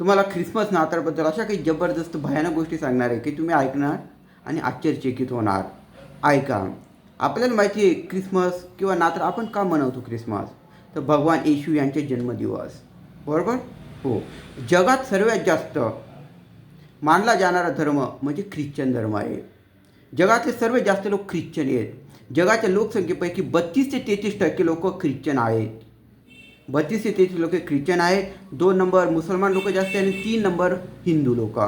तुम्हाला ख्रिसमस नाताळबद्दल अशा काही जबरदस्त भयानक गोष्टी सांगणार आहे की तुम्ही ऐकणार आणि आश्चर्यचकित होणार. ऐका आपल्याला माहिती आहे ख्रिसमस किंवा नाताळ आपण का मनवतो ख्रिसमस? तर भगवान येशू यांचे जन्मदिवस. बरोबर? हो. जगात सर्वात जास्त मानला जाणारा धर्म म्हणजे ख्रिश्चन धर्म आहे. जगातले सर्वात जास्त लोक ख्रिश्चन आहेत. जगाच्या लोकसंख्येपैकी बत्तीस ते तेहतीस टक्के लोक ख्रिश्चन आहेत. बत्तीस ते तेहतीस लोक ख्रिश्चन आहेत. दोन नंबर मुसलमान लोक जास्त आहे आणि तीन नंबर हिंदू लोक.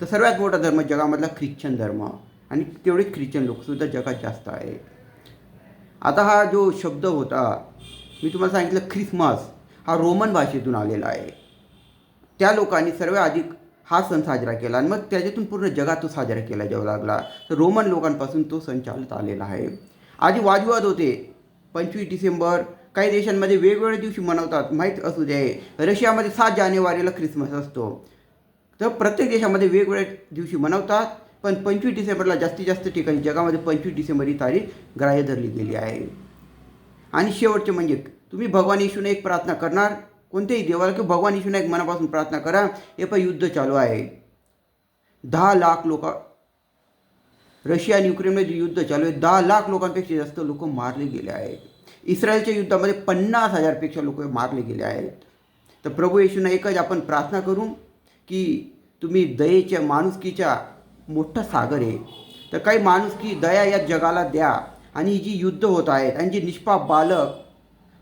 तर सर्वात मोठा धर्म जगामधला ख्रिश्चन धर्म. आणि तेवढे ख्रिश्चन लोकसुद्धा जगात जास्त आहे आता हा जो शब्द होता मी तुम्हाला सांगितलं ख्रिसमस हा रोमन भाषेतून आलेला आहे. त्या लोकांनी सर्व अधिक हा सण साजरा केला आणि मग त्याच्यातून पूर्ण जगात तो साजरा केला जाऊ लागला. तर रोमन लोकांपासून तो सण चालत आलेला आहे. आधी वादविवाद होते पंचवीस डिसेंबर काही देशांमध्ये वेगवेगळ्या दिवशी मनवतात माहीत असू दे. रशियामध्ये सात जानेवारीला ख्रिसमस असतो. तर प्रत्येक देशामध्ये वेगवेगळ्या दिवशी मनवतात पण पंचवीस डिसेंबरला जास्तीत जास्त ठिकाणी जगामध्ये पंचवीस डिसेंबर ही तारीख ग्राह्य धरली गेली आहे. आणि शेवटचे म्हणजे तुम्ही भगवान येशूने एक प्रार्थना करणार कोणत्याही देवाला किंवा भगवान येशूने एक मनापासून प्रार्थना करा हे पण युद्ध चालू आहे. दहा लाख लोक रशिया आणि युक्रेनमध्ये युद्ध चालू आहे. दहा लाख लोकांपेक्षा जास्त लोक मारले गेले आहेत. इस्रायलच्या युद्धामध्ये पन्नास हजारपेक्षा लोक मारले गेले आहेत. तर प्रभू येशूंना एकच आपण प्रार्थना करू की तुम्ही दयेच्या माणुसकीच्या मोठा सागर आहे. तर काही माणुसकी दया या जगाला द्या आणि जी युद्ध होत आहेत आणि जी निष्पाप बालक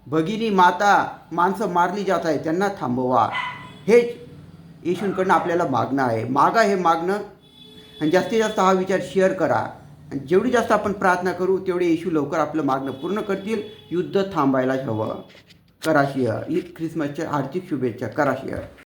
भगिनी माता माणसं मारली जात आहेत त्यांना थांबवा. हेच येशूंकडनं आपल्याला मागणं आहे. मागा हे मागणं आणि जास्तीत जास्त हा विचार शेअर करा. आणि जेवढी जास्त आपण प्रार्थना करू तेवढे येशू लवकर आपलं मागणं पूर्ण करतील. युद्ध थांबायलाच हवं. कराशिया शेअर ख्रिसमसच्या आर्थिक शुभेच्छा. कराशिया.